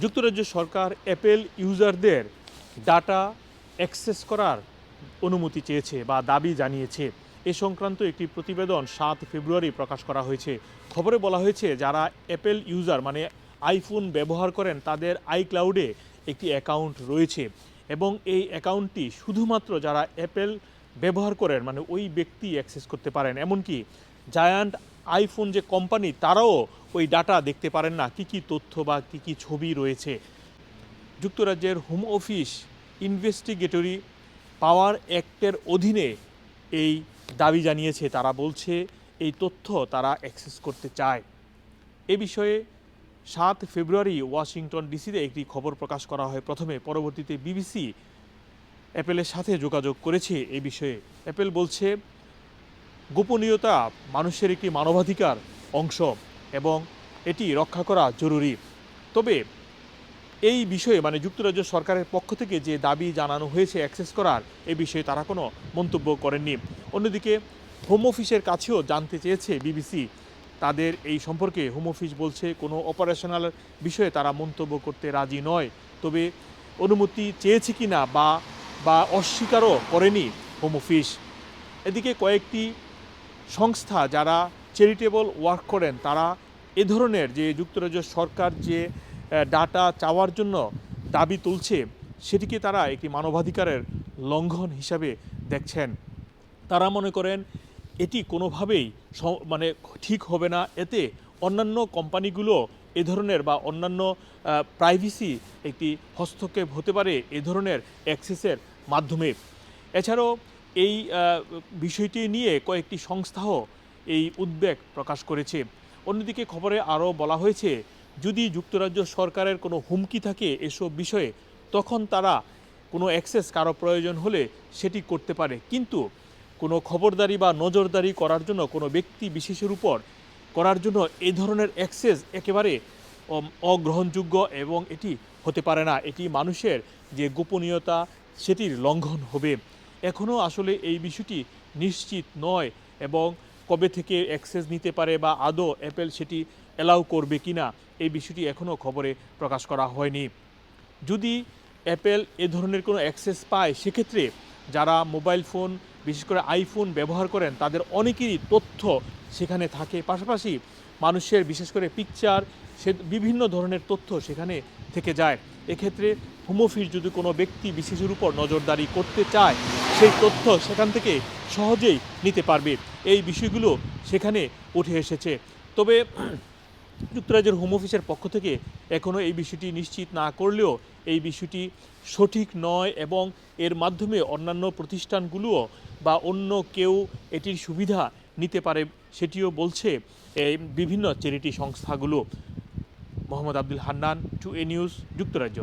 যুক্তরাজ্য সরকার অ্যাপেল ইউজারদের ডাটা অ্যাক্সেস করার অনুমতি চেয়েছে বা দাবি জানিয়েছে। এ সংক্রান্ত একটি প্রতিবেদন সাত ফেব্রুয়ারি প্রকাশ করা হয়েছে। খবরে বলা হয়েছে, যারা অ্যাপেল ইউজার মানে আইফোন ব্যবহার করেন, তাদের আইক্লাউডে একটি অ্যাকাউন্ট রয়েছে এবং এই অ্যাকাউন্টটি শুধুমাত্র যারা অ্যাপেল ব্যবহার করেন মানে ওই ব্যক্তি অ্যাক্সেস করতে পারেন। এমনকি জায়ান্ট আইফোন যে কোম্পানি তারাও ওই ডাটা দেখতে পারেন না। কী কী তথ্য বা কী কী ছবি রয়েছে। যুক্তরাজ্যের হোম অফিস ইনভেস্টিগেটরি পাওয়ার অ্যাক্টের অধীনে এই দাবি জানিয়েছে। তারা বলছে, এই তথ্য তারা অ্যাক্সেস করতে চায়। এ বিষয়ে সাত ফেব্রুয়ারি ওয়াশিংটন ডিসিতে একটি খবর প্রকাশ করা হয়। প্রথমে পরবর্তীতে বিবিসি অ্যাপেলের সাথে যোগাযোগ করেছে। এ বিষয়ে অ্যাপেল বলছে গোপনীয়তা মানুষের একটি মানবাধিকার অংশ এবং এটি রক্ষা করা জরুরি। তবে এই বিষয়ে মানে যুক্তরাজ্য সরকারের পক্ষ থেকে যে দাবি জানানো হয়েছে অ্যাক্সেস করার, এ বিষয়ে তারা কোনো মন্তব্য করেননি। অন্যদিকে হোম অফিসের কাছেও জানতে চেয়েছে বিবিসি। তাদের এই সম্পর্কে হোম অফিস বলছে, কোনো অপারেশনাল বিষয়ে তারা মন্তব্য করতে রাজি নয়। তবে অনুমতি চেয়েছে কি না বা বা অস্বীকারও করেনি হোম অফিস। এদিকে কয়েকটি সংস্থা যারা চ্যারিটেবল ওয়ার্ক করেন, তারা এ ধরনের যে যুক্তরাজ্য সরকার যে ডাটা চাওয়ার জন্য দাবি তুলছে, সেটিকে তারা একটি মানবাধিকারের লঙ্ঘন হিসাবে দেখছেন। তারা মনে করেন, এটি কোনোভাবেই মানে ঠিক হবে না। এতে অন্যান্য কোম্পানিগুলো এ ধরনের বা অন্যান্য প্রাইভেসি একটি হস্তক্ষেপ হতে পারে এ ধরনের অ্যাক্সেসের মাধ্যমে। এছাড়াও এই বিষয়টি নিয়ে কয়েকটি সংস্থাও এই উদ্বেগ প্রকাশ করেছে। অন্যদিকে খবরে আরও বলা হয়েছে, যদি যুক্তরাজ্য সরকারের কোনো হুমকি থাকে এসব বিষয়ে, তখন তারা কোনো অ্যাক্সেস কারও প্রয়োজন হলে সেটি করতে পারে। কিন্তু কোনো খবরদারি বা নজরদারি করার জন্য, কোনো ব্যক্তি বিশেষের উপর করার জন্য এই ধরনের অ্যাক্সেস একেবারে অগ্রহণযোগ্য এবং এটি হতে পারে না। এটি মানুষের যে গোপনীয়তা, সেটির লঙ্ঘন হবে। এখনও আসলে এই বিষয়টি নিশ্চিত নয় এবং কবে থেকে অ্যাক্সেস নিতে পারে বা আদৌ অ্যাপেল সেটি অ্যালাউ করবে কিনা এই বিষয়টি এখনও খবরে প্রকাশ করা হয়নি। যদি অ্যাপেল এ ধরনের কোনো অ্যাক্সেস পায়, সেক্ষেত্রে যারা মোবাইল ফোন বিশেষ করে আইফোন ব্যবহার করেন, তাদের অনেকেরই তথ্য সেখানে থাকে। পাশাপাশি মানুষের, বিশেষ করে পিকচার সে বিভিন্ন ধরনের তথ্য সেখানে থেকে যায়। এক্ষেত্রে হোম অফিস যদি কোনো ব্যক্তি বিশেষের উপর নজরদারি করতে চায় সেই তথ্য সেখান থেকে সহজেই নিতে পারবে। এই বিষয়গুলো সেখানে উঠে এসেছে। তবে যুক্তরাজ্যের হোম অফিসের পক্ষ থেকে এখনও এই বিষয়টি নিশ্চিত না করলেও এই বিষয়টি সঠিক নয় এবং এর মাধ্যমে অন্যান্য প্রতিষ্ঠানগুলোও বা অন্য কেউ এটির সুবিধা নিতে পারে সেটিও বলছে এই বিভিন্ন চ্যারিটি সংস্থাগুলো। Mohammad Abdul Hannan to a news যুক্তরাজ্য।